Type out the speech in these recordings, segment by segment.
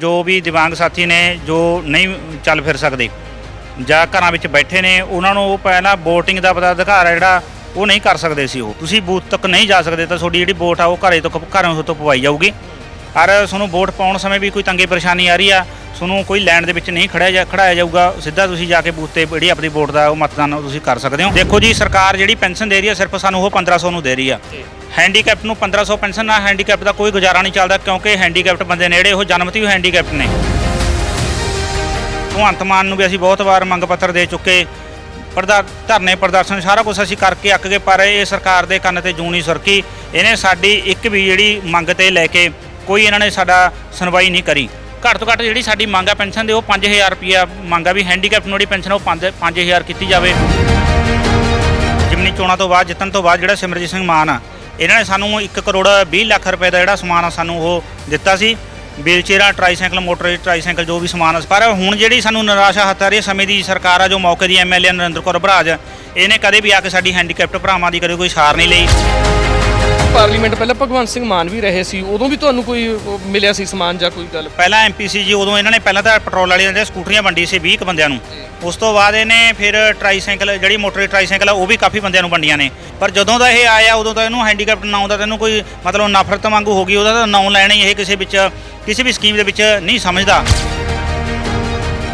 ਜੋ ਵੀ ਦਿਵਾਂਗ ਸਾਥੀ ਨੇ, ਜੋ ਨਹੀਂ ਚੱਲ ਫਿਰ ਸਕਦੇ ਜਾਂ ਘਰਾਂ ਵਿੱਚ ਬੈਠੇ ਨੇ, ਉਹਨਾਂ ਨੂੰ ਉਹ ਪਹਿਲਾਂ VOTING ਦਾ ਪਤਾ ਅਧਿਕਾਰ ਹੈ ਜਿਹੜਾ, ਉਹ ਨਹੀਂ ਕਰ ਸਕਦੇ ਸੀ ਉਹ। ਤੁਸੀਂ ਬੂਥ ਤੱਕ ਨਹੀਂ ਜਾ ਸਕਦੇ ਤਾਂ ਤੁਹਾਡੀ ਜਿਹੜੀ ਵੋਟ ਆ, ਉਹ ਘਰੇ ਤੋਂ ਘਰੋਂ ਤੋਂ ਪਵਾਈ ਜਾਊਗੀ। ਔਰ ਤੁਹਾਨੂੰ ਵੋਟ ਪਾਉਣ ਸਮੇਂ ਵੀ ਕੋਈ ਤੰਗੀ ਪਰੇਸ਼ਾਨੀ ਆ ਰਹੀ ਆ ਤੁਹਾਨੂੰ ਕੋਈ ਲਾਈਨ ਦੇ ਵਿੱਚ ਨਹੀਂ ਖੜਿਆ ਜਾ ਖੜਾਇਆ ਜਾਊਗਾ ਸਿੱਧਾ ਤੁਸੀਂ ਜਾ ਕੇ ਬੂਥ ਤੇ ਜਿਹੜੀ ਆਪਣੀ ਵੋਟ ਦਾ ਉਹ ਮਤਦਾਨ ਤੁਸੀਂ ਕਰ ਸਕਦੇ ਹੋ। ਦੇਖੋ ਜੀ ਸਰਕਾਰ ਜਿਹੜੀ ਪੈਨਸ਼ਨ ਦੇ ਰਹੀ ਆ ਸਿਰਫ ਸਾਨੂੰ ਉਹ 1500 ਨੂੰ ਦੇ ਰਹੀ ਆ। ਹੈਂਡੀਕੈਪ ਨੂੰ 1500 ਪੈਨਸ਼ਨ ਨਾਲ ਹੈਂਡੀਕੈਪ ਦਾ ਕੋਈ ਗੁਜ਼ਾਰਾ ਨਹੀਂ ਚੱਲਦਾ ਕਿਉਂਕਿ ਹੈਂਡੀਕੈਪਟ ਬੰਦੇ ਨੇੜੇ ਉਹ ਜਨਮਤੀ ਹੀ ਹੈਂਡੀਕੈਪਟ ਨੇ। ਭਗਵੰਤ ਮਾਨ ਨੂੰ ਵੀ ਅਸੀਂ ਬਹੁਤ ਵਾਰ ਮੰਗ ਪੱਤਰ ਦੇ ਚੁੱਕੇ ਪ੍ਰਦਾ ਧਰਨੇ ਪ੍ਰਦਰਸ਼ਨ ਸਾਰਾ ਕੁਝ ਅਸੀਂ ਕਰਕੇ ਅੱਕ ਗਏ ਪਰ ਇਹ ਸਰਕਾਰ ਦੇ ਕੰਨ ਤੇ ਜੂੰ ਨਹੀਂ ਸਰਕੀ ਇਹਨੇ ਸਾਡੀ ਇੱਕ ਵੀ ਜਿਹੜੀ ਮੰਗ ਤੇ ਲੈ ਕੇ ਕੋਈ ਇਹਨਾਂ ਨੇ ਸਾਡਾ ਸੁਣਵਾਈ ਨਹੀਂ ਕਰੀ। ਘੱਟ ਤੋਂ ਘੱਟ ਜਿਹੜੀ ਸਾਡੀ ਮੰਗ ਆ ਪੈਨਸ਼ਨ ਦੇ, ਉਹ 5000 ਰੁਪਿਆ ਆ ਵੀ ਹੈਂਡੀਕੈਪ ਨੂੰ ਜਿਹੜੀ ਪੈਨਸ਼ਨ ਉਹ 5 5000 ਕੀਤੀ ਜਾਵੇ। ਜਿਮਨੀ ਚੋਣਾਂ ਤੋਂ ਬਾਅਦ, ਜਿੱਤਣ ਤੋਂ ਬਾਅਦ ਜਿਹੜਾ ਸਿਮਰਜੀਤ ਸਿੰਘ ਮਾਨ ਆ, ਇਹਨਾਂ ਨੇ ਸਾਨੂੰ 1 ਕਰੋੜ 20 ਲੱਖ ਰੁਪਏ ਦਾ ਜਿਹੜਾ ਸਮਾਨ ਆ ਸਾਨੂੰ ਉਹ ਦਿੱਤਾ ਸੀ। ਵੀਲਚੇਅਰਾਂ ਟਰਾਈਸਾਈਕਲ ਮੋਟਰ ਟਰਾਈਸਾਈਕਲ ਜੋ ਵੀ ਸਮਾਨ ਆ। ਪਰ ਹੁਣ ਜਿਹੜੀ ਸਾਨੂੰ ਨਿਰਾਸ਼ਾ ਹੱਥ ਆ ਰਹੀ ਸਮੇਂ ਦੀ ਸਰਕਾਰ ਆ, ਜੋ ਮੌਕੇ ਦੀ ਐਮਐਲਏ ਨਰਿੰਦਰ ਕੌਰ ਬਰਾਜ ਇਹਨੇ ਕਦੇ ਵੀ ਆ ਕੇ ਸਾਡੀ ਹੈਂਡੀਕੈਪਟ ਭਰਾਵਾਂ ਦੀ ਕਦੇ ਕੋਈ ਸਾਰ ਨਹੀਂ ਲਈ। ਪਾਰਲੀਮੈਂਟ ਪਹਿਲਾਂ ਭਗਵੰਤ ਸਿੰਘ ਮਾਨ ਵੀ ਰਹੇ ਸੀ ਉਦੋਂ ਵੀ ਤੁਹਾਨੂੰ ਕੋਈ ਉਹ ਮਿਲਿਆ ਸੀ ਸਮਾਨ ਜਾਂ ਕੋਈ ਗੱਲ? ਪਹਿਲਾਂ ਐਮਪੀਸੀ ਜੀ ਉਦੋਂ ਇਹਨਾਂ ਨੇ ਪਹਿਲਾਂ ਤਾਂ ਪੈਟਰੋਲ ਵਾਲੀਆਂ ਜਿਹੜੀਆਂ ਸਕੂਟਰੀਆਂ ਵੰਡੀ ਸੀ 20 ਕੁ ਬੰਦਿਆਂ ਨੂੰ। ਉਸ ਤੋਂ ਬਾਅਦ ਇਹਨੇ ਫਿਰ ਟਰਾਈਸਾਈਕਲ ਜਿਹੜੀ ਮੋਟਰ ਟਰਾਈਸਾਈਕਲ ਆ ਉਹ ਵੀ ਕਾਫੀ ਬੰਦਿਆਂ ਨੂੰ ਵੰਡੀਆਂ ਨੇ। ਪਰ ਜਦੋਂ ਦਾ ਇਹ ਆਇਆ ਉਦੋਂ ਤਾਂ ਇਹਨੂੰ ਹੈਂਡੀਕੈਪਟ ਨਾਂ ਦਾ ਤੈਨੂੰ ਕੋਈ ਮਤਲਬ ਨਫ਼ਰਤ ਵਾਂਗੂ ਹੋ ਗਈ ਉਹਦਾ ਤਾਂ ਨਾਂ ਲੈਣਾ ਹੀ ਇਹ ਕਿਸੇ ਵਿੱਚ ਕਿਸੇ ਵੀ ਸਕੀਮ ਦੇ ਵਿੱਚ ਨਹੀਂ ਸਮਝਦਾ।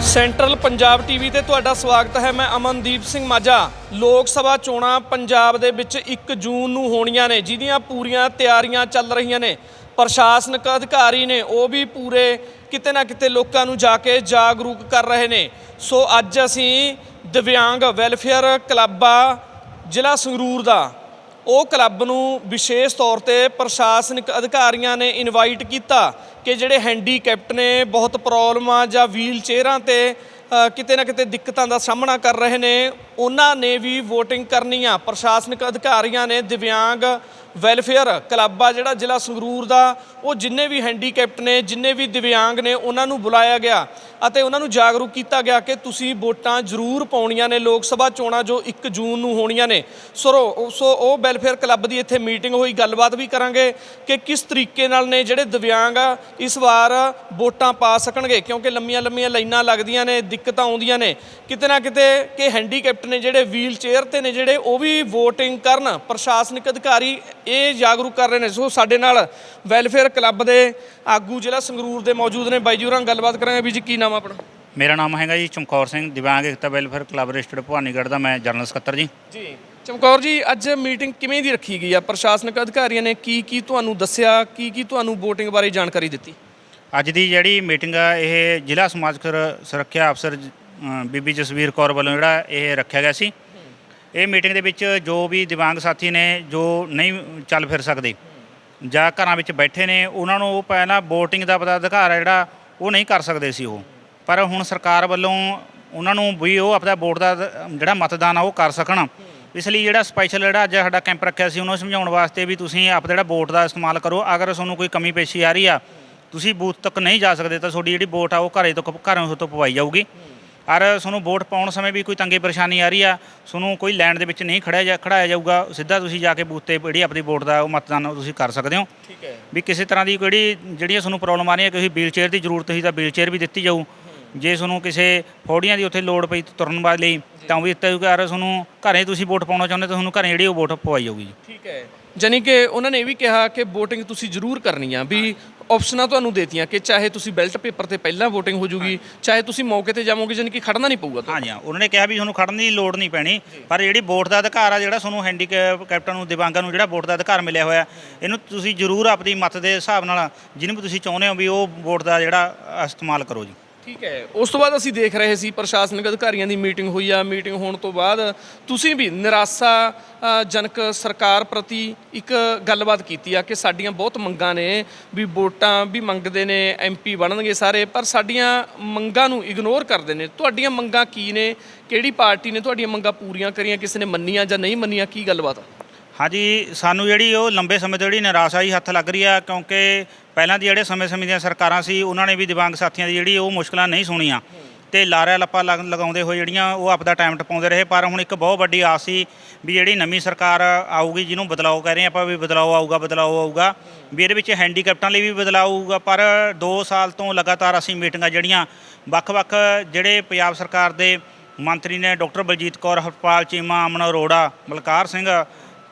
ਸੈਂਟਰਲ ਪੰਜਾਬ ਟੀਵੀ ਤੇ ਤੁਹਾਡਾ ਸਵਾਗਤ ਹੈ। ਮੈਂ ਅਮਨਦੀਪ ਸਿੰਘ ਮਾਝਾ। ਲੋਕ ਸਭਾ ਚੋਣਾਂ ਪੰਜਾਬ ਦੇ ਵਿੱਚ 1 ਜੂਨ ਨੂੰ ਹੋਣੀਆਂ ਨੇ, ਜਿਹਦੀਆਂ ਪੂਰੀਆਂ ਤਿਆਰੀਆਂ ਚੱਲ ਰਹੀਆਂ ਨੇ। ਪ੍ਰਸ਼ਾਸਨਿਕ ਅਧਿਕਾਰੀ ਨੇ ਉਹ ਵੀ ਪੂਰੇ ਕਿਤੇ ਨਾ ਕਿਤੇ ਲੋਕਾਂ ਨੂੰ ਜਾ ਕੇ ਜਾਗਰੂਕ ਕਰ ਰਹੇ ਨੇ। ਸੋ ਅੱਜ ਅਸੀਂ ਦਿਵਿਆਂਗ ਵੈਲਫੇਅਰ ਕਲੱਬਾ ਜ਼ਿਲ੍ਹਾ ਸੰਗਰੂਰ ਦਾ ਉਹ ਕਲੱਬ ਨੂੰ ਵਿਸ਼ੇਸ਼ ਤੌਰ ਤੇ ਪ੍ਰਸ਼ਾਸਨਿਕ ਅਧਿਕਾਰੀਆਂ ਨੇ ਇਨਵਾਈਟ ਕੀਤਾ ਕਿ ਜਿਹੜੇ ਹੈਂਡੀਕੈਪਟ ਨੇ, ਬਹੁਤ ਪ੍ਰੋਬਲਮਾਂ ਜਾਂ ਵੀਲ ਚੇਅਰਾਂ ਤੇ ਕਿਤੇ ਨਾ ਕਿਤੇ ਦਿੱਕਤਾਂ ਦਾ ਸਾਹਮਣਾ ਕਰ ਰਹੇ ਨੇ। ਉਹਨਾਂ ਨੇ ਵੀ VOTING ਕਰਨੀ ਆ ਪ੍ਰਸ਼ਾਸਨਿਕ ਅਧਿਕਾਰੀਆਂ ਨੇ ਦਿਵਿਆਂਗ ਵੈਲਫੇਅਰ ਕਲੱਬ ਆ, ਜਿਹੜਾ ਜ਼ਿਲ੍ਹਾ ਸੰਗਰੂਰ ਦਾ, ਉਹ ਜਿੰਨੇ ਵੀ ਹੈਂਡੀਕੈਪਟ ਨੇ, ਜਿੰਨੇ ਵੀ ਦਿਵਿਆਂਗ ਨੇ, ਉਹਨਾਂ ਨੂੰ ਬੁਲਾਇਆ ਗਿਆ ਅਤੇ ਉਹਨਾਂ ਨੂੰ ਜਾਗਰੂਕ ਕੀਤਾ ਗਿਆ ਕਿ ਤੁਸੀਂ ਵੋਟਾਂ ਜ਼ਰੂਰ ਪਾਉਣੀਆਂ ਨੇ। ਲੋਕ ਸਭਾ ਚੋਣਾਂ ਜੋ 1 ਜੂਨ ਨੂੰ ਹੋਣੀਆਂ ਨੇ। ਸੋ ਸੋ ਉਹ ਵੈਲਫੇਅਰ ਕਲੱਬ ਦੀ ਇੱਥੇ ਮੀਟਿੰਗ ਹੋਈ। ਗੱਲਬਾਤ ਵੀ ਕਰਾਂਗੇ ਕਿ ਕਿਸ ਤਰੀਕੇ ਨਾਲ ਨੇ ਜਿਹੜੇ ਦਿਵਿਆਂਗ ਆ, ਇਸ ਵਾਰ ਵੋਟਾਂ ਪਾ ਸਕਣਗੇ। ਕਿਉਂਕਿ ਲੰਮੀਆਂ ਲੰਮੀਆਂ ਲਾਈਨਾਂ ਲੱਗਦੀਆਂ ਨੇ, ਦਿੱਕਤਾਂ ਆਉਂਦੀਆਂ ਨੇ। ਕਿਤੇ ਨਾ ਕਿਤੇ ਕਿ ਹੈਂਡੀਕੈਪਟ ਨੇ ਜਿਹੜੇ ਵੀਲ ਚੇਅਰ ਤੇ ਨੇ ਜਿਹੜੇ ਉਹ ਵੀ VOTING ਕਰਨ ਪ੍ਰਸ਼ਾਸਨਿਕ ਅਧਿਕਾਰੀ ਇਹ ਜਾਗਰੂਕ ਕਰ ਰਹੇ ਨੇ। ਸੋ ਸਾਡੇ ਨਾਲ ਵੈਲਫੇਅਰ ਕਲੱਬ ਦੇ ਆਗੂ ਜ਼ਿਲ੍ਹਾ ਸੰਗਰੂਰ ਦੇ ਮੌਜੂਦ ਨੇ। ਬਾਈ ਜੀ ਹੋਰਾਂ ਗੱਲਬਾਤ ਕਰਾਂਗੇ। ਵੀ ਜੀ ਕੀ ਨਾਮ ਆਪਣਾ? ਮੇਰਾ ਨਾਮ ਹੈਗਾ ਜੀ ਚਮਕੌਰ ਸਿੰਘ ਦਿਵਿਆਂਗ ਏਕਤਾ ਵੈਲਫੇਅਰ ਕਲੱਬ ਰਜਿਸਟਰਡ ਭਵਾਨੀਗੜ੍ਹ ਦਾ ਮੈਂ ਜਨਰਲ ਸਕੱਤਰ ਜੀ। ਜੀ। ਚਮਕੌਰ ਜੀ ਅੱਜ ਮੀਟਿੰਗ ਕਿਵੇਂ ਦੀ ਰੱਖੀ ਗਈ ਆ? ਪ੍ਰਸ਼ਾਸਨਿਕ ਅਧਿਕਾਰੀਆਂ ਨੇ ਕੀ ਕੀ ਤੁਹਾਨੂੰ ਦੱਸਿਆ? ਕੀ ਕੀ ਤੁਹਾਨੂੰ VOTING ਬਾਰੇ ਜਾਣਕਾਰੀ ਦਿੱਤੀ? ਅੱਜ ਦੀ ਜਿਹੜੀ ਮੀਟਿੰਗ ਆ ਇਹ ਜ਼ਿਲ੍ਹਾ ਸਮਾਜ ਸੁਰ- ਸੁਰੱਖਿਆ ਅਫਸਰ ਅ, ਬੀਬੀ ਜਸਵੀਰ ਕੌਰ ਵੱਲੋਂ ਜਿਹੜਾ ਇਹ ਰੱਖਿਆ ਗਿਆ ਸੀ। ਇਹ ਮੀਟਿੰਗ ਦੇ ਵਿੱਚ ਜੋ ਵੀ ਦਿਵਾਂਗ ਸਾਥੀ ਨੇ ਜੋ ਨਹੀਂ ਚੱਲ ਫਿਰ ਸਕਦੇ ਜਾਂ ਘਰਾਂ ਵਿੱਚ ਬੈਠੇ ਨੇ ਉਹਨਾਂ ਨੂੰ ਉਹ ਪਹਿਲਾਂ VOTING ਦਾ ਪਤਾ ਅਧਿਕਾਰ ਹੈ ਜਿਹੜਾ ਉਹ ਨਹੀਂ ਕਰ ਸਕਦੇ ਸੀ ਉਹ। ਪਰ ਹੁਣ ਸਰਕਾਰ ਵੱਲੋਂ ਉਹਨਾਂ ਨੂੰ ਵੀ ਉਹ ਆਪਣਾ ਵੋਟ ਦਾ ਦ- ਜਿਹੜਾ ਮਤਦਾਨ ਆ ਉਹ ਕਰ ਸਕਣ। ਇਸ ਲਈ ਜਿਹੜਾ ਸਪੈਸ਼ਲ ਜਿਹੜਾ ਅੱਜ ਸਾਡਾ ਕੈਂਪ ਰੱਖਿਆ ਸੀ ਉਹਨੂੰ ਸਮਝਾਉਣ ਵਾਸਤੇ ਵੀ ਤੁਸੀਂ ਆਪ ਜਿਹੜਾ ਵੋਟ ਦਾ ਇਸਤੇਮਾਲ ਕਰੋ। ਅਗਰ ਤੁਹਾਨੂੰ ਕੋਈ ਕਮੀ ਪੇਸ਼ੀ ਆ ਰਹੀ ਆ ਤੁਸੀਂ ਬੂਥ ਤੱਕ ਨਹੀਂ ਜਾ ਸਕਦੇ ਤਾਂ ਤੁਹਾਡੀ ਜਿਹੜੀ ਵੋਟ ਆ ਉਹ ਘਰੇ ਤੋਂ ਘਰਾਂ ਤੋਂ ਪਵਾਈ ਜਾਊਗੀ। ਔਰ ਤੁਹਾਨੂੰ ਵੋਟ ਪਾਉਣ ਸਮੇਂ ਵੀ ਕੋਈ ਤੰਗੀ ਪਰੇਸ਼ਾਨੀ ਆ ਰਹੀ ਆ ਤੁਹਾਨੂੰ ਕੋਈ ਲਾਈਨ ਦੇ ਵਿੱਚ ਨਹੀਂ ਖੜਿਆ ਜਾ ਖੜਾਇਆ ਜਾਊਗਾ ਸਿੱਧਾ ਤੁਸੀਂ ਜਾ ਕੇ ਬੂਥ ਤੇ ਜਿਹੜੀ ਆਪਣੀ ਵੋਟ ਦਾ ਉਹ ਮਤਦਾਨ ਉਹ ਤੁਸੀਂ ਕਰ ਸਕਦੇ ਹੋ। ਠੀਕ ਹੈ। ਵੀ ਕਿਸੇ ਤਰ੍ਹਾਂ ਦੀ ਕੋਈ ਜਿਹੜੀਆਂ ਤੁਹਾਨੂੰ ਪ੍ਰੋਬਲਮ ਆ ਰਹੀ ਹੈ ਕਿਸੇ ਵੀਲ ਚੇਅਰ ਦੀ ਜ਼ਰੂਰਤ ਹੋਈ ਤਾਂ ਵੀਲ ਚੇਅਰ ਵੀ ਦਿੱਤੀ ਜਾਊ। ਜੇ ਤੁਹਾਨੂੰ ਕਿਸੇ ਫੌੜੀਆਂ ਦੀ ਉੱਥੇ ਲੋੜ ਪਈ ਤੁਰਨ ਵਾਲੇ ਲਈ ਤਾਂ ਵੀ ਦਿੱਤਾ ਜਾਊਗਾ। ਔਰ ਤੁਹਾਨੂੰ ਘਰੇ ਤੁਸੀਂ ਵੋਟ ਪਾਉਣਾ ਚਾਹੁੰਦੇ ਤਾਂ ਤੁਹਾਨੂੰ ਘਰੇ ਜਿਹੜੀ ਉਹ ਵੋਟ ਪਵਾਈ ਜਾਊਗੀ ਜੀ। ਠੀਕ ਹੈ। ਜਾਨੀ ਕਿ ਉਹਨਾਂ ਨੇ ਇਹ ਵੀ ਕਿਹਾ ਕਿ VOTING ਤੁਸੀਂ ਜ਼ਰੂਰ ਕਰਨੀ ਆ ਵੀ ਆਪਸ਼ਨਾਂ ਤੁਹਾਨੂੰ ਦੇਤੀਆਂ ਕਿ ਚਾਹੇ ਤੁਸੀਂ ਬੈਲਟ ਪੇਪਰ ਤੇ ਪਹਿਲਾਂ VOTING ਹੋ ਜੂਗੀ ਚਾਹੇ ਤੁਸੀਂ ਮੌਕੇ ਤੇ ਜਾਵੋਗੇ ਜਾਨੀ ਕਿ ਖੜਨਾ ਨਹੀਂ ਪਊਗਾ ਤੁਹਾਨੂੰ। ਹਾਂਜੀ ਹਾਂ। ਉਹਨਾਂ ਨੇ ਕਿਹਾ ਵੀ ਤੁਹਾਨੂੰ ਖੜਨ ਦੀ ਲੋੜ ਨਹੀਂ ਪੈਣੀ ਪਰ ਜਿਹੜੀ ਵੋਟ ਦਾ ਅਧਿਕਾਰ ਆ ਜਿਹੜਾ ਤੁਹਾਨੂੰ ਹੈਂਡੀਕੈਪ ਕੈਪਟਨ ਨੂੰ ਦਿਵਾਂਗਾਂ ਨੂੰ ਜਿਹੜਾ ਵੋਟ ਦਾ ਅਧਿਕਾਰ ਮਿਲਿਆ ਹੋਇਆ ਇਹਨੂੰ ਤੁਸੀਂ ਜ਼ਰੂਰ ਆਪਣੀ ਮਤ ਦੇ ਹਿਸਾਬ ਨਾਲ ਜਿਹਨੂੰ ਵੀ ਤੁਸੀਂ ਚਾਹੁੰਦੇ ਹੋ ਵੀ ਉਹ ਵੋਟ ਦਾ ਜਿਹੜਾ ਇਸਤੇਮਾਲ ਕਰੋ ਜੀ। ਠੀਕ ਹੈ। ਉਸ ਤੋਂ ਬਾਅਦ ਅਸੀਂ ਦੇਖ ਰਹੇ ਸੀ ਪ੍ਰਸ਼ਾਸਨਿਕ ਅਧਿਕਾਰੀਆਂ ਦੀ ਮੀਟਿੰਗ ਹੋਈ ਆ। ਮੀਟਿੰਗ ਹੋਣ ਤੋਂ ਬਾਅਦ ਤੁਸੀਂ ਵੀ ਨਿਰਾਸ਼ਾ ਜਨਕ ਸਰਕਾਰ ਪ੍ਰਤੀ ਇੱਕ ਗੱਲਬਾਤ ਕੀਤੀ ਆ ਕਿ ਸਾਡੀਆਂ ਬਹੁਤ ਮੰਗਾਂ ਨੇ, ਵੀ ਵੋਟਾਂ ਵੀ ਮੰਗਦੇ ਨੇ ਐਮਪੀ ਬਣਨਗੇ ਸਾਰੇ, ਪਰ ਸਾਡੀਆਂ ਮੰਗਾਂ ਨੂੰ ਇਗਨੋਰ ਕਰਦੇ ਨੇ। ਤੁਹਾਡੀਆਂ ਮੰਗਾਂ ਕੀ ਨੇ? ਕਿਹੜੀ ਪਾਰਟੀ ਨੇ ਤੁਹਾਡੀਆਂ ਮੰਗਾਂ ਪੂਰੀਆਂ ਕਰੀਆਂ? ਕਿਸੇ ਨੇ ਮੰਨੀਆਂ ਜਾਂ ਨਹੀਂ ਮੰਨੀਆਂ? ਕੀ ਗੱਲਬਾਤ ਆ? ਹਾਂਜੀ, ਸਾਨੂੰ ਜਿਹੜੀ ਉਹ ਲੰਬੇ ਸਮੇਂ ਤੋਂ ਜਿਹੜੀ ਨਿਰਾਸ਼ਾ ਹੀ ਹੱਥ ਲੱਗ ਰਹੀ ਆ, ਕਿਉਂਕਿ ਪਹਿਲਾਂ ਦੀ ਜਿਹੜੇ ਸਮੇਂ ਸਮੇਂ ਦੀਆਂ ਸਰਕਾਰਾਂ ਸੀ, ਉਹਨਾਂ ਨੇ ਵੀ ਦਿਵਾਂਗ ਸਾਥੀਆਂ ਦੀ ਜਿਹੜੀ ਉਹ ਮੁਸ਼ਕਲਾਂ ਨਹੀਂ ਸੁਣੀਆਂ। ਤੇ ਲਾਰਾ ਲੱਪਾ ਲਗ- ਲਗਾਉਂਦੇ ਹੋਏ ਜਿਹੜੀਆਂ ਉਹ ਆਪਦਾ ਟਾਈਮ ਟਪਾਉਂਦੇ ਰਹੇ, ਪਰ ਹੁਣ ਇੱਕ ਬਹੁਤ ਵੱਡੀ ਆਸ ਸੀ ਵੀ ਜਿਹੜੀ ਨਵੀਂ ਸਰਕਾਰ ਆਊਗੀ, ਜਿਹਨੂੰ ਬਦਲਾਅ ਕਹਿ ਰਹੇ ਆਪਾਂ ਵੀ ਬਦਲਾਅ ਆਊਗਾ ਬਦਲਾਅ ਆਊਗਾ, ਵੀ ਇਹਦੇ ਵਿੱਚ ਹੈਂਡੀਕੈਪਟਾਂ ਲਈ ਵੀ ਬਦਲਾਅ ਆਊਗਾ, ਪਰ 2 ਸਾਲ ਤੋਂ ਲਗਾਤਾਰ ਅਸੀਂ ਮੀਟਿੰਗਾਂ ਜਿਹੜੀਆਂ ਵੱਖ-ਵੱਖ ਜਿਹੜੇ ਪੰਜਾਬ ਸਰਕਾਰ ਦੇ ਮੰਤਰੀ ਨੇ, ਡਾਕਟਰ ਬਲਜੀਤ ਕੌਰ, ਹਰਪਾਲ ਚੀਮਾ, ਅਮਨ ਅਰੋੜਾ, ਬਲਕਾਰ ਸਿੰਘ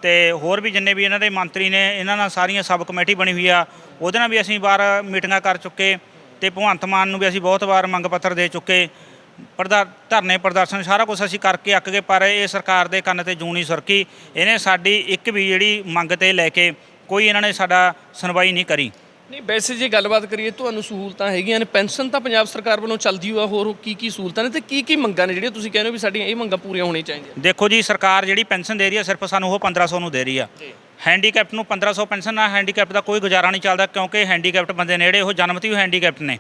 ਤੇ ਹੋਰ ਵੀ ਜਿੰਨੇ ਵੀ ਇਹਨਾਂ ਦੇ ਮੰਤਰੀ ਨੇ, ਇਹਨਾਂ ਨਾਲ ਸਾਰੀਆਂ ਸਬ ਕਮੇਟੀ ਬਣੀ ਹੋਈ ਆ, ਉਹਦੇ ਨਾਲ ਵੀ ਅਸੀਂ ਵਾਰ ਮੀਟਿੰਗਾਂ ਕਰ ਚੁੱਕੇ ਤੇ ਭਗਵੰਤ ਮਾਨ ਨੂੰ ਵੀ ਅਸੀਂ ਬਹੁਤ ਵਾਰ ਮੰਗ ਪੱਤਰ ਦੇ ਚੁੱਕੇ। ਪ੍ਰਦਾ, ਧਰਨੇ ਪ੍ਰਦਰਸ਼ਨ ਸਾਰਾ ਕੁਝ ਅਸੀਂ ਕਰਕੇ ਅੱਕ ਗਏ, ਪਰ ਇਹ ਸਰਕਾਰ ਦੇ ਕੰਨ ਤੇ ਜੂਨੀ ਨਹੀਂ ਸਰਕੀ ਇਹਨੇ ਸਾਡੀ ਇੱਕ ਵੀ ਜਿਹੜੀ ਮੰਗ ਤੇ ਲੈ ਕੇ ਕੋਈ ਇਹਨਾਂ ਨੇ ਸਾਡਾ ਸੁਣਵਾਈ ਨਹੀਂ ਕਰੀ। ਨਹੀਂ ਵੈਸੇ ਜੇ ਗੱਲਬਾਤ ਕਰੀਏ ਤੁਹਾਨੂੰ ਸਹੂਲਤਾਂ ਹੈਗੀਆਂ ਨੇ। ਪੈਨਸ਼ਨ ਤਾਂ ਪੰਜਾਬ ਸਰਕਾਰ ਵੱਲੋਂ ਚੱਲਦੀ ਹੋਆ ਹੋਰ ਕੀ ਕੀ ਸਹੂਲਤਾਂ ਨੇ ਤੇ ਕੀ ਕੀ ਮੰਗਾਂ ਨੇ ਜਿਹੜੀਆਂ ਤੁਸੀਂ ਕਹਿੰਦੇ ਹੋ ਵੀ ਸਾਡੀਆਂ ਇਹ ਮੰਗਾਂ ਪੂਰੀਆਂ ਹੋਣੀਆਂ ਚਾਹੀਦੀਆਂ ਦੇਖੋ ਜੀ ਸਰਕਾਰ ਜਿਹੜੀ ਪੈਨਸ਼ਨ ਦੇ ਰਹੀ ਹੈ ਸਿਰਫ ਸਾਨੂੰ ਉਹ 1500 ਨੂੰ ਦੇ ਰਹੀ ਆ। ਹੈਂਡੀਕੈਪਟ ਨੂੰ 1500 ਪੈਨਸ਼ਨ ਨਾਲ ਹੈਂਡੀਕੈਪਟ ਦਾ ਕੋਈ ਗੁਜ਼ਾਰਾ ਨਹੀਂ ਚੱਲਦਾ ਕਿਉਂਕਿ ਹੈਂਡੀਕੈਪਟ ਬੰਦੇ ਨੇੜੇ ਉਹ ਜਨਮਤੀ ਹੈਂਡੀਕੈਪਟ ਨੇ।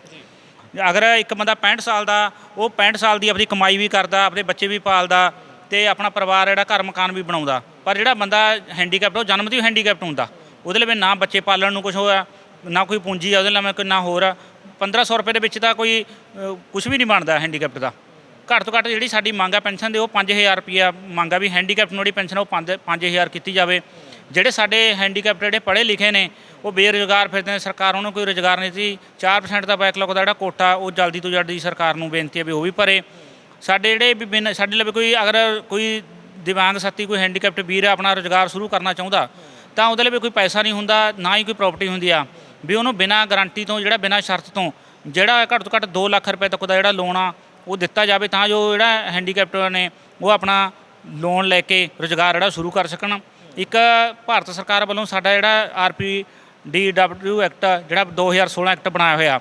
ਅਗਰ ਇੱਕ ਬੰਦਾ 65 ਸਾਲ ਦਾ ਉਹ 65 ਸਾਲ ਦੀ ਆਪਣੀ ਕਮਾਈ ਵੀ ਕਰਦਾ ਆਪਣੇ ਬੱਚੇ ਵੀ ਪਾਲਦਾ ਤੇ ਆਪਣਾ ਪਰਿਵਾਰ ਜਿਹੜਾ ਘਰ ਮਕਾਨ ਵੀ ਬਣਾਉਂਦਾ। ਪਰ ਜਿਹੜਾ ਬੰਦਾ ਹੈਂਡੀਕੈਪਟ ਉਹ ਜਨਮਤੀ ਹੈਂਡੀਕੈਪਟ ਹੁੰਦਾ। ਉਹਦੇ ਲਈ ਨਾ ਬੱਚੇ ਪਾਲਣ ਨੂੰ ਕੁਝ ਹੋਇਆ। ਨਾ ਕੋਈ ਪੂੰਜੀ ਆ ਉਹਦੇ ਮੈਂ ਕੋਈ ਨਾ ਹੋਰ ਆ। 1500 ਰੁਪਏ ਦੇ ਵਿੱਚ ਤਾਂ ਕੋਈ ਕੁਝ ਵੀ ਨਹੀਂ ਬਣਦਾ ਹੈਂਡੀਕੈਪਟ ਦਾ। ਘੱਟ ਤੋਂ ਘੱਟ ਜਿਹੜੀ ਸਾਡੀ ਮੰਗ ਆ ਪੈਨਸ਼ਨ ਦੇ, ਉਹ 5000 ਰੁਪਿਆ ਮੰਗ ਆ ਵੀ ਹੈਂਡੀਕੈਪਟ ਨੂੰ ਜਿਹੜੀ ਪੈਨਸ਼ਨ ਆ, ਉਹ 5 5000 ਕੀਤੀ ਜਾਵੇ। ਜਿਹੜੇ ਸਾਡੇ ਹੈਂਡੀਕੈਪਟ ਜਿਹੜੇ ਪੜ੍ਹੇ ਲਿਖੇ ਨੇ, ਉਹ ਬੇਰੁਜ਼ਗਾਰ ਫਿਰਦੇ ਨੇ। ਸਰਕਾਰ ਉਹਨੂੰ ਕੋਈ ਰੁਜ਼ਗਾਰ ਨਹੀਂ ਦਿੱਤੀ। 4% ਦਾ ਬੈਕਲੌਗ ਦਾ ਜਿਹੜਾ ਕੋਟਾ, ਉਹ ਜਲਦੀ ਤੋਂ ਜਲਦੀ ਸਰਕਾਰ ਨੂੰ ਬੇਨਤੀ ਹੈ ਵੀ ਉਹ ਵੀ ਭਰੇ। ਸਾਡੇ ਜਿਹੜੇ ਵੀ ਬਿਨ, ਸਾਡੇ ਲਈ ਕੋਈ, ਅਗਰ ਕੋਈ ਦਿਵਾਂਗ ਸਾਥੀ, ਕੋਈ ਹੈਂਡੀਕੈਪਟ ਵੀਰ ਆਪਣਾ ਰੁਜ਼ਗਾਰ ਸ਼ੁਰੂ ਕਰਨਾ ਚਾਹੁੰਦਾ, ਤਾਂ ਉਹਦੇ ਲਈ ਵੀ ਕੋਈ ਪੈਸਾ ਨਹੀਂ ਹੁੰਦਾ, ਨਾ ਹੀ ਕੋਈ ਪ੍ਰਾਪਰਟੀ ਹੁੰਦੀ ਆ। ਵੀ ਉਹਨੂੰ ਬਿਨਾਂ ਗਾਰੰਟੀ ਤੋਂ, ਜਿਹੜਾ ਬਿਨਾਂ ਸ਼ਰਤ ਤੋਂ, ਜਿਹੜਾ ਘੱਟ ਤੋਂ ਘੱਟ 2 ਲੱਖ ਰੁਪਏ ਤੱਕ ਦਾ ਜਿਹੜਾ ਲੋਨ ਆ, ਉਹ ਦਿੱਤਾ ਜਾਵੇ ਤਾਂ ਜੋ ਜਿਹੜਾ ਹੈਂਡੀਕੈਪਟਰ ਨੇ, ਉਹ ਆਪਣਾ ਲੋਨ ਲੈ ਕੇ ਰੁਜ਼ਗਾਰ ਜਿਹੜਾ ਸ਼ੁਰੂ ਕਰ ਸਕਣ। ਇੱਕ ਭਾਰਤ ਸਰਕਾਰ ਵੱਲੋਂ ਸਾਡਾ ਜਿਹੜਾ ਆਰਪੀ ਡੀਡਬਲਯੂ ਐਕਟ ਜਿਹੜਾ 2016 ਐਕਟ ਬਣਾਇਆ ਹੋਇਆ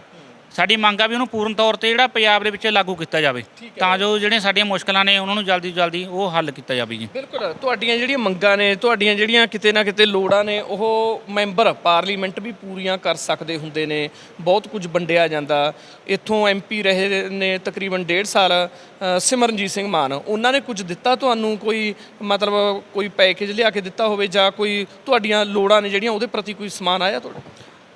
ਸਾਡੀ ਮੰਗ ਆ ਵੀ ਉਹਨੂੰ ਪੂਰਨ ਤੌਰ ਤੇ ਜਿਹੜਾ ਪੰਜਾਬ ਦੇ ਵਿੱਚ ਲਾਗੂ ਕੀਤਾ ਜਾਵੇ। ਤਾਂ ਜੋ ਜਿਹੜੀਆਂ ਸਾਡੀਆਂ ਮੁਸ਼ਕਲਾਂ ਨੇ ਉਹਨਾਂ ਨੂੰ ਜਲਦੀ ਤੋਂ ਜਲਦੀ ਉਹ ਹੱਲ ਕੀਤਾ ਜਾਵੇ ਜੀ। ਬਿਲਕੁਲ ਤੁਹਾਡੀਆਂ ਜਿਹੜੀਆਂ ਮੰਗਾਂ ਨੇ ਤੁਹਾਡੀਆਂ ਜਿਹੜੀਆਂ ਕਿਤੇ ਨਾ ਕਿਤੇ ਲੋੜਾਂ ਨੇ ਉਹ ਮੈਂਬਰ ਪਾਰਲੀਮੈਂਟ ਵੀ ਪੂਰੀਆਂ ਕਰ ਸਕਦੇ ਹੁੰਦੇ ਨੇ। ਬਹੁਤ ਕੁਝ ਵੰਡਿਆ ਜਾਂਦਾ। ਇੱਥੋਂ ਐਮਪੀ ਰਹੇ ਨੇ ਤਕਰੀਬਨ 1.5 ਸਾਲ ਸਿਮਰਨਜੀਤ ਸਿੰਘ ਮਾਨ। ਉਹਨਾਂ ਨੇ ਕੁਝ ਦਿੱਤਾ ਤੁਹਾਨੂੰ? ਕੋਈ ਮਤਲਬ ਕੋਈ ਪੈਕੇਜ ਲਿਆ ਕੇ ਦਿੱਤਾ ਹੋਵੇ ਜਾਂ ਕੋਈ ਤੁਹਾਡੀਆਂ ਲੋੜਾਂ ਨੇ ਜਿਹੜੀਆਂ ਉਹਦੇ ਪ੍ਰਤੀ ਕੋਈ ਸਮਾਨ ਆਇਆ ਤੁਹਾਡੇ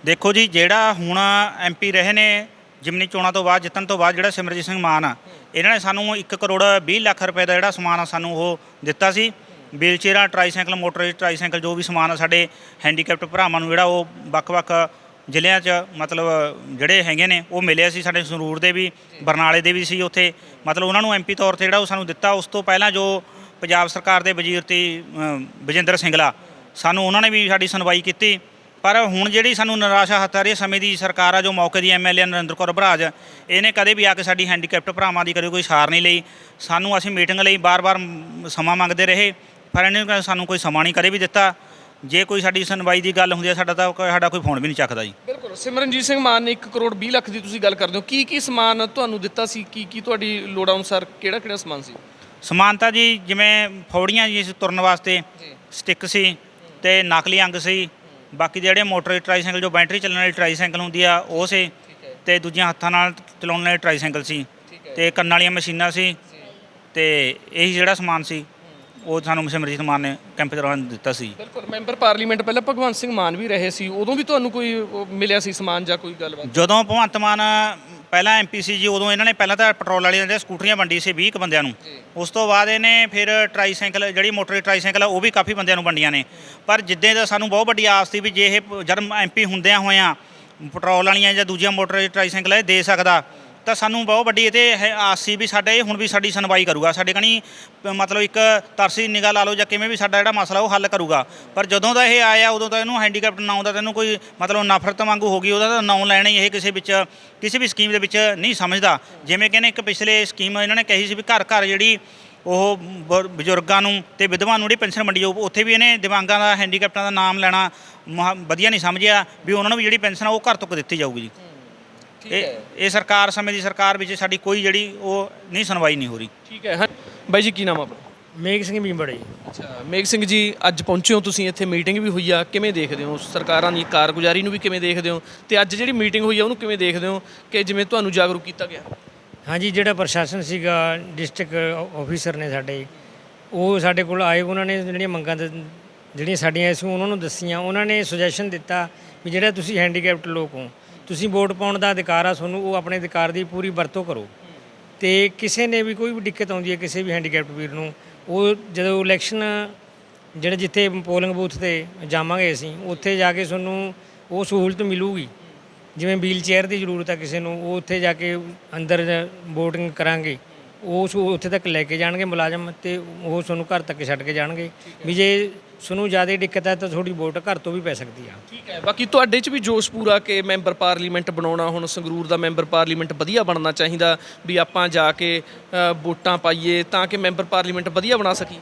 ਦੇਖੋ ਜੀ, ਜਿਹੜਾ ਹੁਣ ਐਮਪੀ ਰਹੇ ਨੇ, ਜਿਮਨੀ ਚੋਣਾਂ ਤੋਂ ਬਾਅਦ, ਜਿੱਤਣ ਤੋਂ ਬਾਅਦ ਜਿਹੜਾ ਸਿਮਰਜੀਤ ਸਿੰਘ ਮਾਨ ਆ, ਇਹਨਾਂ ਨੇ ਸਾਨੂੰ 1 ਕਰੋੜ 20 ਲੱਖ ਰੁਪਏ ਦਾ ਜਿਹੜਾ ਸਮਾਨ ਆ ਸਾਨੂੰ ਉਹ ਦਿੱਤਾ ਸੀ। ਵੀਲਚੇਅਰਾਂ, ਟਰਾਈਸਾਈਕਲ, ਮੋਟਰ, ਟਰਾਈਸਾਈਕਲ ਜੋ ਵੀ ਸਮਾਨ ਆ ਸਾਡੇ ਹੈਂਡੀਕੈਪਟ ਭਰਾਵਾਂ ਨੂੰ ਜਿਹੜਾ ਉਹ ਵੱਖ-ਵੱਖ ਜ਼ਿਲ੍ਹਿਆਂ 'ਚ ਮਤਲਬ ਜਿਹੜੇ ਹੈਗੇ ਨੇ, ਉਹ ਮਿਲਿਆ ਸੀ ਸਾਡੇ ਸੰਗਰੂਰ ਦੇ ਵੀ, ਬਰਨਾਲੇ ਦੇ ਵੀ ਸੀ ਉੱਥੇ। ਮਤਲਬ ਉਹਨਾਂ ਨੂੰ ਐਮਪੀ ਤੌਰ ਤੇ ਜਿਹੜਾ ਉਹ ਸਾਨੂੰ ਦਿੱਤਾ। ਉਸ ਤੋਂ ਪਹਿਲਾਂ ਜੋ ਪੰਜਾਬ ਸਰਕਾਰ ਦੇ ਵਜ਼ੀਰ ਤੀ ਵਿਜੇਂਦਰ ਸਿੰਗਲਾ, ਸਾਨੂੰ ਉਹਨਾਂ ਨੇ ਵੀ ਸਾਡੀ ਸੁਣਵਾਈ ਕੀਤੀ। ਪਰ ਹੁਣ ਜਿਹੜੀ ਸਾਨੂੰ ਨਿਰਾਸ਼ਾ ਹੱਥ ਆ ਰਹੀ ਹੈ ਸਮੇਂ ਦੀ ਸਰਕਾਰ ਆ ਜੋ ਮੌਕੇ ਦੀ ਐਮਐਲਏ ਨਰਿੰਦਰ ਕੌਰ ਬਰਾਜ ਇਹਨੇ ਕਦੇ ਵੀ ਆ ਕੇ ਸਾਡੀ ਹੈਂਡੀਕੈਪਟ ਭਰਾਵਾਂ ਦੀ ਕਦੇ ਕੋਈ ਸਾਰ ਨਹੀਂ ਲਈ। ਸਾਨੂੰ ਅਸੀਂ ਮੀਟਿੰਗ ਲਈ ਬਾਰ-ਬਾਰ ਸਮਾਂ ਮੰਗਦੇ ਰਹੇ ਪਰ ਇਹਨੇ ਸਾਨੂੰ ਕੋਈ ਸਮਾਂ ਨਹੀਂ ਕਦੇ ਵੀ ਦਿੱਤਾ। ਜੇ ਕੋਈ ਸਾਡੀ ਸੁਣਵਾਈ ਦੀ ਗੱਲ ਹੁੰਦੀ ਹੈ ਸਾਡਾ ਤਾਂ ਸਾਡਾ ਕੋਈ ਫੋਨ ਵੀ ਨਹੀਂ ਚੱਕਦਾ ਜੀ। ਬਿਲਕੁਲ। ਸਿਮਰਨਜੀਤ ਸਿੰਘ ਮਾਨ ਨੇ 1 ਕਰੋੜ 20 ਲੱਖ ਦੀ ਤੁਸੀਂ ਗੱਲ ਕਰਦੇ ਹੋ। ਕੀ ਕੀ ਸਮਾਨ ਤੁਹਾਨੂੰ ਦਿੱਤਾ ਸੀ? ਕੀ ਕੀ ਤੁਹਾਡੀ ਲੋੜਾਂ ਅਨੁਸਾਰ ਕਿਹੜਾ ਕਿਹੜਾ ਸਮਾਨ ਸੀ? ਸਮਾਨਤਾ ਜੀ ਜਿਵੇਂ ਫੌੜੀਆਂ ਜੀ ਤੁਰਨ ਵਾਸਤੇ ਸਟਿੱਕ ਸੀ ਤੇ ਨਕਲੀ ਅੰਗ ਸੀ। ਬਾਕੀ ਜਿਹੜੇ ਮੋਟਰ ਟਰਾਈਸਾਈਕਲ ਜੋ ਬੈਟਰੀ ਚੱਲਣ ਵਾਲੀ ਟਰਾਈਸਾਈਕਲ ਹੁੰਦੀ ਆ ਉਹ ਸੀ ਤੇ ਦੂਜੀਆਂ ਹੱਥਾਂ ਨਾਲ ਚਲਾਉਣ ਵਾਲੇ ਟਰਾਈਸਾਈਕਲ ਸੀ। ਤੇ ਕੰਨਾਂ ਵਾਲੀਆਂ ਮਸ਼ੀਨਾਂ ਸੀ ਤੇ ਇਹੀ ਜਿਹੜਾ ਸਮਾਨ ਸੀ ਉਹ ਸਾਨੂੰ ਸਿਮਰਜੀਤ ਮਾਨ ਨੇ ਕੈਂਪ ਦੌਰਾਨ ਦਿੱਤਾ ਸੀ। ਬਿਲਕੁਲ ਮੈਂਬਰ ਪਾਰਲੀਮੈਂਟ ਪਹਿਲਾਂ ਭਗਵੰਤ ਸਿੰਘ ਮਾਨ ਵੀ ਰਹੇ ਸੀ ਉਦੋਂ ਵੀ ਤੁਹਾਨੂੰ ਕੋਈ ਮਿਲਿਆ ਸੀ ਸਮਾਨ ਜਾਂ ਕੋਈ ਗੱਲਬਾਤ? ਜਦੋਂ ਭਗਵੰਤ ਮਾਨ ਪਹਿਲਾਂ ਐਮਪੀ ਸੀ ਜੀ ਉਦੋਂ ਇਹਨਾਂ ਨੇ ਪਹਿਲਾਂ ਤਾਂ ਪੈਟਰੋਲ ਵਾਲੀਆਂ ਦੀਆਂ ਸਕੂਟਰੀਆਂ ਵੰਡੀ ਸੀ 20 ਕੁ ਬੰਦਿਆਂ ਨੂੰ। ਉਸ ਤੋਂ ਬਾਅਦ ਇਹਨੇ ਫਿਰ ਟਰਾਈਸਾਈਕਲ ਜਿਹੜੀ ਮੋਟਰ ਟਰਾਈਸਾਈਕਲ ਆ ਉਹ ਵੀ ਕਾਫੀ ਬੰਦਿਆਂ ਨੂੰ ਵੰਡੀਆਂ ਨੇ। ਪਰ ਜਿੱਦੇ ਦਾ ਸਾਨੂੰ ਬਹੁਤ ਵੱਡੀ ਆਸ ਸੀ ਵੀ ਜੇ ਇਹ ਜਦ ਐਮਪੀ ਹੁੰਦਿਆਂ ਹੋਇਆਂ ਪੈਟਰੋਲ ਵਾਲੀਆਂ ਜਾਂ ਦੂਜੀਆਂ ਮੋਟਰ ਟਰਾਈਸਾਈਕਲ ਇਹ ਦੇ ਸਕਦਾ। ਤਾਂ ਸਾਨੂੰ ਬਹੁਤ ਵੱਡੀ ਇਹਤੇ ਹੈ ਆਸ ਸੀ ਵੀ ਸਾਡੇ ਹੁਣ ਵੀ ਸਾਡੀ ਸੁਣਵਾਈ ਕਰੂਗਾ। ਸਾਡੇ ਕਣੀ ਪ- ਮਤਲਬ ਇੱਕ ਤਰਸੀ ਨਿਗਾਹ ਲਾ ਲਓ ਜਾਂ ਕਿਵੇਂ ਵੀ ਸਾਡਾ ਜਿਹੜਾ ਮਸਲਾ ਉਹ ਹੱਲ ਕਰੂਗਾ। ਪਰ ਜਦੋਂ ਦਾ ਇਹ ਆਇਆ, ਉਦੋਂ ਤਾਂ ਇਹਨੂੰ ਹੈਂਡੀਕੈਪਟ ਨਾਂ ਦਾ ਤੈਨੂੰ ਕੋਈ ਮਤਲਬ ਨਫ਼ਰਤ ਵਾਂਗੂ ਹੋ ਗਈ, ਉਹਦਾ ਤਾਂ ਨਾਂ ਲੈਣਾ ਹੀ ਇਹ ਕਿਸੇ ਵਿੱਚ, ਕਿਸੇ ਵੀ ਸਕੀਮ ਦੇ ਵਿੱਚ ਨਹੀਂ ਸਮਝਦਾ। ਜਿਵੇਂ ਕਹਿੰਦੇ ਇੱਕ ਪਿਛਲੇ ਸਕੀਮ ਇਹਨਾਂ ਨੇ ਕਹੀ ਸੀ ਵੀ ਘਰ ਘਰ ਜਿਹੜੀ ਉਹ ਬ- ਬਜ਼ੁਰਗਾਂ ਨੂੰ ਤੇ ਵਿਧਵਾ ਨੂੰ ਜਿਹੜੀ ਪੈਨਸ਼ਨ ਵੰਡੀ ਜਾਊ ਉੱਥੇ ਵੀ ਇਹਨੇ ਦਿਵਾਂਗਾਂ ਦਾ ਹੈਂਡੀਕੈਪਟਾਂ ਦਾ ਨਾਮ ਲੈਣਾ ਮਹਾ- ਵਧੀਆ ਨਹੀਂ ਸਮਝਿਆ ਵੀ ਉਹਨਾਂ ਨੂੰ ਵੀ ਜਿਹੜੀ ਪੈਨਸ਼ਨ ਆ ਉਹ ਘਰ ਤੋਂ ਦਿੱਤੀ ਜਾਊਗੀ ਜੀ। ਇਹ ਇਹ ਸਰਕਾਰ ਸਮੇਂ ਦੀ ਸਰਕਾਰ ਵਿੱਚ ਸਾਡੀ ਕੋਈ ਜਿਹੜੀ ਉਹ ਨਹੀਂ ਸੁਣਵਾਈ ਨਹੀਂ ਹੋ ਰਹੀ। ਠੀਕ ਹੈ ਹਾਂ। ਬਾਈ ਜੀ ਕੀ ਨਾਮ ਆ ਆਪਣਾ? ਮੇਘ ਸਿੰਘ ਬੀਂਬੜ ਜੀ ਅੱਛਾ ਮੇਘ ਸਿੰਘ ਜੀ ਅੱਜ ਪਹੁੰਚੇ ਹੋ ਤੁਸੀਂ ਇੱਥੇ ਮੀਟਿੰਗ ਵੀ ਹੋਈ ਆ ਕਿਵੇਂ ਦੇਖਦੇ ਹੋ? ਸਰਕਾਰਾਂ ਦੀ ਕਾਰਗੁਜ਼ਾਰੀ ਨੂੰ ਵੀ ਕਿਵੇਂ ਦੇਖਦੇ ਹੋ? ਤੇ ਅੱਜ ਜਿਹੜੀ ਮੀਟਿੰਗ ਹੋਈ ਆ ਉਹਨੂੰ ਕਿਵੇਂ ਦੇਖਦੇ ਹੋ ਕਿ ਜਿਵੇਂ ਤੁਹਾਨੂੰ ਜਾਗਰੂਕ ਕੀਤਾ ਗਿਆ? ਹਾਂਜੀ ਜਿਹੜਾ ਪ੍ਰਸ਼ਾਸਨ ਸੀਗਾ ਡਿਸਟ੍ਰਿਕਟ ਆਫੀਸਰ ਨੇ ਸਾਡੇ ਉਹ ਸਾਡੇ ਕੋਲ ਆਏ ਉਹਨਾਂ ਨੇ ਜਿਹੜੀਆਂ ਮੰਗਾਂ ਦ- ਜਿਹੜੀਆਂ ਸਾਡੀਆਂ ਸੀ ਉਹਨਾਂ ਨੂੰ ਦੱਸੀਆਂ ਉਹਨਾਂ ਨੇ ਸੁਜੈਸ਼ਨ ਦਿੱਤਾ ਵੀ ਜਿਹੜਾ ਤੁਸੀਂ ਹੈਂਡੀਕੈਪਟ ਲੋਕ ਹੋ ਤੁਸੀਂ ਵੋਟ ਪਾਉਣ ਦਾ ਅਧਿਕਾਰ ਆ, ਤੁਹਾਨੂੰ ਉਹ ਆਪਣੇ ਅਧਿਕਾਰ ਦੀ ਪੂਰੀ ਵਰਤੋਂ ਕਰੋ। ਤੇ ਕਿਸੇ ਨੇ ਵੀ ਕੋਈ ਵੀ ਦਿੱਕਤ ਆਉਂਦੀ ਹੈ, ਕਿਸੇ ਵੀ ਹੈਂਡੀਕੈਪਟ ਵੀਰ ਨੂੰ, ਉਹ ਜਦੋਂ ਇਲੈਕਸ਼ਨ ਜਿਹੜੇ ਜਿੱਥੇ ਪੋਲਿੰਗ ਬੂਥ ਤੇ ਜਾਵਾਂਗੇ ਅਸੀਂ, ਉੱਥੇ ਜਾ ਕੇ ਤੁਹਾਨੂੰ ਉਹ ਸਹੂਲਤ ਮਿਲੂਗੀ। ਜਿਵੇਂ ਵੀਲ ਚੇਅਰ ਦੀ ਜ਼ਰੂਰਤ ਆ ਕਿਸੇ ਨੂੰ, ਉਹ ਉੱਥੇ ਜਾ ਕੇ ਅੰਦਰ ਵੋਟਿੰਗ ਕਰਾਂਗੇ। ਉਹ ਸਹੂ- ਉੱਥੇ ਤੱਕ ਲੈ ਕੇ ਜਾਣਗੇ ਮੁਲਾਜ਼ਮ ਤੇ ਉਹ ਤੁਹਾਨੂੰ ਘਰ ਤੱਕ ਛੱਡ ਕੇ ਜਾਣਗੇ। ਵੀ ਜੇ ਤੁਹਾਨੂੰ ਜ਼ਿਆਦਾ ਦਿੱਕਤ ਹੈ ਤਾਂ ਤੁਹਾਡੀ ਵੋਟ ਘਰ ਤੋਂ ਵੀ ਪੈ ਸਕਦੀ ਆ। ਠੀਕ ਹੈ ਬਾਕੀ ਤੁਹਾਡੇ 'ਚ ਵੀ ਜੋਸ਼ ਪੂਰਾ ਕਿ ਮੈਂਬਰ ਪਾਰਲੀਮੈਂਟ ਬਣਾਉਣਾ ਹੁਣ ਸੰਗਰੂਰ ਦਾ ਮੈਂਬਰ ਪਾਰਲੀਮੈਂਟ ਵਧੀਆ ਬਣਨਾ ਚਾਹੀਦਾ ਵੀ ਆਪਾਂ ਜਾ ਕੇ ਅ, ਵੋਟਾਂ ਪਾਈਏ ਤਾਂ ਕਿ ਮੈਂਬਰ ਪਾਰਲੀਮੈਂਟ ਵਧੀਆ ਬਣਾ ਸਕੀਏ।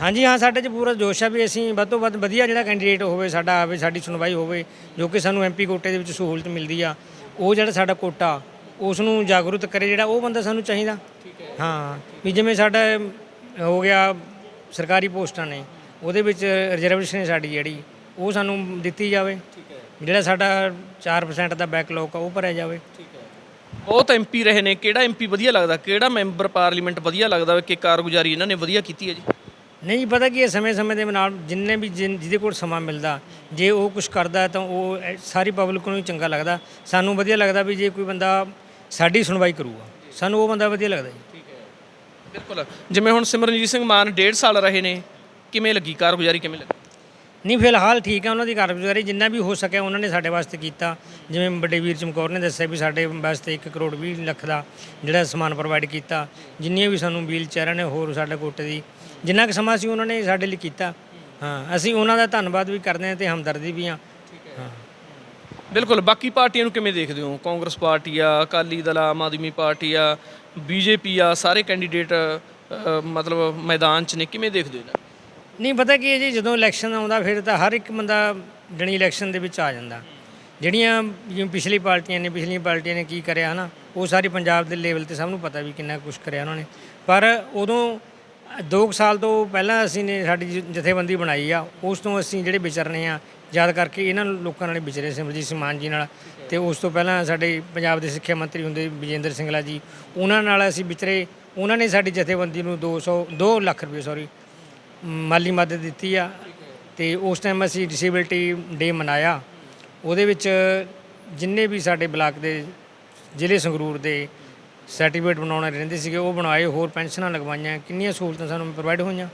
ਹਾਂਜੀ ਹਾਂ ਸਾਡੇ 'ਚ ਪੂਰਾ ਜੋਸ਼ ਆ ਵੀ ਅਸੀਂ ਵੱਧ ਤੋਂ ਵੱਧ ਵਧੀਆ ਜਿਹੜਾ ਕੈਂਡੀਡੇਟ ਹੋਵੇ ਸਾਡਾ ਆਵੇ ਸਾਡੀ ਸੁਣਵਾਈ ਹੋਵੇ ਜੋ ਕਿ ਸਾਨੂੰ ਐਮਪੀ ਕੋਟੇ ਦੇ ਵਿੱਚ ਸਹੂਲਤ ਮਿਲਦੀ ਆ ਉਹ ਜਿਹੜਾ ਸਾਡਾ ਕੋਟਾ ਉਸ ਨੂੰ ਜਾਗਰੂਕ ਕਰੇ ਜਿਹੜਾ ਉਹ ਬੰਦਾ ਸਾਨੂੰ ਚਾਹੀਦਾ। ਹਾਂ ਵੀ ਜਿਵੇਂ ਸਾਡਾ ਹੋ ਗਿਆ ਸਰਕਾਰੀ ਪੋਸਟਾਂ ਨੇ ਉਹਦੇ ਵਿੱਚ ਰਿਜ਼ਰਵੇਸ਼ਨ ਹੈ ਸਾਡੀ ਜਿਹੜੀ ਉਹ ਸਾਨੂੰ ਦਿੱਤੀ ਜਾਵੇ। ਜਿਹੜਾ ਸਾਡਾ 4% ਦਾ ਬੈਕਲੌਗ ਆ ਉਹ ਭਰਿਆ ਜਾਵੇ। ਬਹੁਤ ਐਮਪੀ ਰਹੇ ਨੇ। ਕਿਹੜਾ ਐਮਪੀ ਵਧੀਆ ਲੱਗਦਾ? ਕਿਹੜਾ ਮੈਂਬਰ ਪਾਰਲੀਮੈਂਟ ਵਧੀਆ ਲੱਗਦਾ ਕਿ ਕਾਰਗੁਜ਼ਾਰੀ ਇਹਨਾਂ ਨੇ ਵਧੀਆ ਕੀਤੀ ਹੈ ਜੀ? ਨਹੀਂ ਪਤਾ ਕੀ ਹੈ ਸਮੇਂ-ਸਮੇਂ ਦੇ ਨਾਲ ਜਿੰਨੇ ਵੀ ਜਿਨ- ਜਿਹਦੇ ਕੋਲ ਸਮਾਂ ਮਿਲਦਾ ਜੇ ਉਹ ਕੁਝ ਕਰਦਾ ਤਾਂ ਉਹ ਐ- ਸਾਰੀ ਪਬਲਿਕ ਨੂੰ ਹੀ ਚੰਗਾ ਲੱਗਦਾ। ਸਾਨੂੰ ਵਧੀਆ ਲੱਗਦਾ ਵੀ ਜੇ ਕੋਈ ਬੰਦਾ ਸਾਡੀ ਸੁਣਵਾਈ ਕਰੂਗਾ। ਸਾਨੂੰ ਉਹ ਬੰਦਾ ਵਧੀਆ ਲੱਗਦਾ ਜੀ। ਬਿਲਕੁਲ। ਜਿਵੇਂ ਹੁਣ ਸਿਮਰਨਜੀਤ ਸਿੰਘ ਮਾਨ ਡੇਢ ਸਾਲ ਰਹੇ ਨੇ। ਕਿਵੇਂ ਲੱਗੀ? ਕਾਰਗੁਜ਼ਾਰੀ ਕਿਵੇਂ ਲੱਗੀ? ਨਹੀਂ ਫਿਲਹਾਲ ਠੀਕ ਹੈ ਉਹਨਾਂ ਦੀ ਕਾਰਗੁਜ਼ਾਰੀ। ਜਿੰਨਾ ਵੀ ਹੋ ਸਕਿਆ ਉਹਨਾਂ ਨੇ ਸਾਡੇ ਵਾਸਤੇ ਕੀਤਾ। ਜਿਵੇਂ ਵੱਡੇ ਵੀਰ ਚਮਕੌਰ ਨੇ ਦੱਸਿਆ ਵੀ ਸਾਡੇ ਵਾਸਤੇ 1 ਕਰੋੜ 20 ਲੱਖ ਦਾ ਜਿਹੜਾ ਸਮਾਨ ਪ੍ਰੋਵਾਈਡ ਕੀਤਾ। ਜਿੰਨੀਆਂ ਵੀ ਸਾਨੂੰ ਵੀਲ ਚੇਅਰਾਂ ਨੇ ਹੋਰ ਸਾਡੇ ਕੋਟੇ ਦੀ ਜਿੰਨਾ ਕੁ ਸਮਾਂ ਸੀ ਉਹਨਾਂ ਨੇ ਸਾਡੇ ਲਈ ਕੀਤਾ। ਹਾਂ ਅਸੀਂ ਉਹਨਾਂ ਦਾ ਧੰਨਵਾਦ ਵੀ ਕਰਦੇ ਹਾਂ ਤੇ ਹਮਦਰਦੀ ਵੀ ਹਾਂ। ਹਾਂ। ਬਿਲਕੁਲ ਬਾਕੀ ਪਾਰਟੀਆਂ ਨੂੰ ਕਿਵੇਂ ਦੇਖਦੇ ਹੋ? ਕਾਂਗਰਸ ਪਾਰਟੀ ਆ ਅਕਾਲੀ ਦਲ ਆਮ ਆਦਮੀ ਪਾਰਟੀ ਆ ਬੀਜੇਪੀ ਆ ਸਾਰੇ ਕੈਂਡੀਡੇਟ ਮਤਲਬ ਮੈਦਾਨ 'ਚ ਨੇ ਕਿਵੇਂ ਦੇਖਦੇ ਹੋ? ਨਹੀਂ, ਪਤਾ ਕੀ ਹੈ ਜੀ, ਜਦੋਂ ਇਲੈਕਸ਼ਨ ਆਉਂਦਾ, ਫਿਰ ਤਾਂ ਹਰ ਇੱਕ ਬੰਦਾ ਜਣੀ ਇਲੈਕਸ਼ਨ ਦੇ ਵਿੱਚ ਆ ਜਾਂਦਾ। ਜਿਹੜੀਆਂ ਜਿਵੇਂ ਪਿਛਲੀ ਪਾਰਟੀਆਂ ਨੇ, ਪਿਛਲੀਆਂ ਪਾਰਟੀਆਂ ਨੇ ਕੀ ਕਰਿਆ, ਹਨਾ, ਉਹ ਸਾਰੀ ਪੰਜਾਬ ਦੇ ਲੈਵਲ ਤੇ ਸਭ ਨੂੰ ਪਤਾ ਵੀ ਕਿੰਨਾ ਕੁਝ ਕਰਿਆ ਉਹਨਾਂ ਨੇ। ਪਰ ਉਦੋਂ 2 ਸਾਲ ਤੋਂ ਪਹਿਲਾਂ ਅਸੀਂ ਨੇ ਸਾਡੀ ਜ- ਜਥੇਬੰਦੀ ਬਣਾਈ ਆ, ਉਸ ਤੋਂ ਅਸੀਂ ਜਿਹੜੇ ਵਿਚਰਨੇ ਆ, ਯਾਦ ਕਰਕੇ ਇਹਨਾਂ ਲੋਕਾਂ ਨਾਲ ਵਿਚਰੇ ਸਿਮਰਜੀਤ ਸਿੰਘ ਮਾਨ ਜੀ ਨਾਲ। ਤੇ ਉਸ ਤੋਂ ਪਹਿਲਾਂ ਸਾਡੇ ਪੰਜਾਬ ਦੇ ਸਿੱਖਿਆ ਮੰਤਰੀ ਹੁੰਦੇ ਵਿਜੇਂਦਰ ਸਿੰਗਲਾ ਜੀ, ਉਹਨਾਂ ਨਾਲ ਅਸੀਂ ਵਿਚਰੇ, ਉਹਨਾਂ ਨੇ ਸਾਡੀ ਜਥੇਬੰਦੀ ਨੂੰ 200 2 ਲੱਖ ਰੁਪਏ ਸੌਰੀ ਮਾਲੀ ਮਦਦ ਦਿੱਤੀ ਆ ਤੇ ਉਸ ਟਾਈਮ ਅਸੀਂ ਡਿਸੇਬਿਲਟੀ ਡੇ ਮਨਾਇਆ। ਉਹਦੇ ਵਿੱਚ ਜਿੰਨੇ ਵੀ ਸਾਡੇ ਬਲਾਕ ਦੇ ਜ਼ਿਲ੍ਹੇ ਸੰਗਰੂਰ ਦੇ ਸਰਟੀਫਿਕੇਟ ਬਣਾਉਣੇ ਰਹਿੰਦੇ ਸੀਗੇ, ਉਹ ਬਣਾਏ ਹੋਰ ਪੈਨਸ਼ਨਾਂ ਲਗਵਾਈਆਂ, ਕਿੰਨੀਆਂ ਸਹੂਲਤਾਂ ਸਾਨੂੰ ਪ੍ਰੋਵਾਈਡ ਹੋਈਆਂ?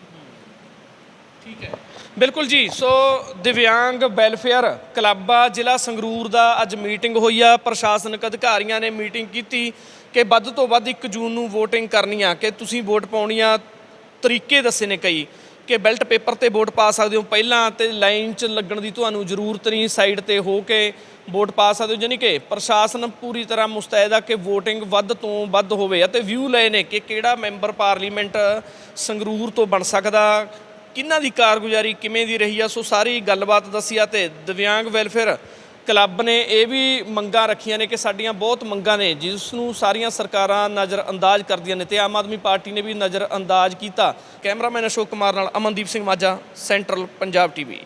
ਠੀਕ ਹੈ। ਬਿਲਕੁਲ ਜੀ, ਸੋ ਦਿਵਿਆਂਗ ਵੈਲਫੇਅਰ ਕਲੱਬ ਆ, ਜ਼ਿਲ੍ਹਾ ਸੰਗਰੂਰ ਦਾ ਅੱਜ ਮੀਟਿੰਗ ਹੋਈ ਆ। ਪ੍ਰਸ਼ਾਸਨਿਕ ਅਧਿਕਾਰੀਆਂ ਨੇ ਮੀਟਿੰਗ ਕੀਤੀ ਕਿ ਵੱਧ ਤੋਂ ਵੱਧ 1 ਜੂਨ ਨੂੰ VOTING ਕਰਨੀ ਆ, ਕਿ ਤੁਸੀਂ ਵੋਟ ਪਾਉਣੀ ਆ। ਤਰੀਕੇ ਦੱਸੇ ਨੇ ਕਈ। ਕਿ ਬੈਲਟ ਪੇਪਰ ਤੇ ਵੋਟ ਪਾ ਸਕਦੇ ਹੋ? ਪਹਿਲਾਂ ਤੇ ਲਾਈਨ 'ਚ ਲੱਗਣ ਦੀ ਤੁਹਾਨੂੰ ਜ਼ਰੂਰਤ ਨਹੀਂ ਸਾਈਡ ਤੇ ਹੋ ਕੇ ਵੋਟ ਪਾ ਸਕਦੇ ਹੋ? ਜਾਨੀ ਕਿ ਪ੍ਰਸ਼ਾਸਨ ਪੂਰੀ ਤਰ੍ਹਾਂ ਮੁਸਤੈਦ ਆ ਕਿ VOTING ਵੱਧ ਤੋਂ ਵੱਧ ਹੋਵੇ ਅਤੇ ਵਿਊ ਲਏ ਨੇ ਕਿ ਕਿਹੜਾ ਮੈਂਬਰ ਪਾਰਲੀਮੈਂਟ ਸੰਗਰੂਰ ਤੋਂ ਬਣ ਸਕਦਾ? ਕਿਹਨਾਂ ਦੀ ਕਾਰਗੁਜ਼ਾਰੀ ਕਿਵੇਂ ਦੀ ਰਹੀ ਆ? ਸੋ ਸਾਰੀ ਗੱਲਬਾਤ ਦੱਸੀ ਆ ਤੇ ਦਿਵਿਆਂਗ ਵੈਲਫੇਅਰ ਕਲੱਬ ਨੇ ਇਹ ਵੀ ਮੰਗਾਂ ਰੱਖੀਆਂ ਨੇ ਕਿ ਸਾਡੀਆਂ ਬਹੁਤ ਮੰਗਾਂ ਨੇ ਜਿਸ ਨੂੰ ਸਾਰੀਆਂ ਸਰਕਾਰਾਂ ਨਜ਼ਰ ਅੰਦਾਜ਼ ਕਰਦੀਆਂ ਨੇ ਤੇ ਆਮ ਆਦਮੀ ਪਾਰਟੀ ਨੇ ਵੀ ਨਜ਼ਰ ਅੰਦਾਜ਼ ਕੀਤਾ। ਕੈਮਰਾਮੈਨ ਅਸ਼ੋਕ ਕੁਮਾਰ ਨਾਲ ਅਮਨਦੀਪ ਸਿੰਘ ਮਾਝਾ, ਸੈਂਟਰਲ ਪੰਜਾਬ ਟੀਵੀ।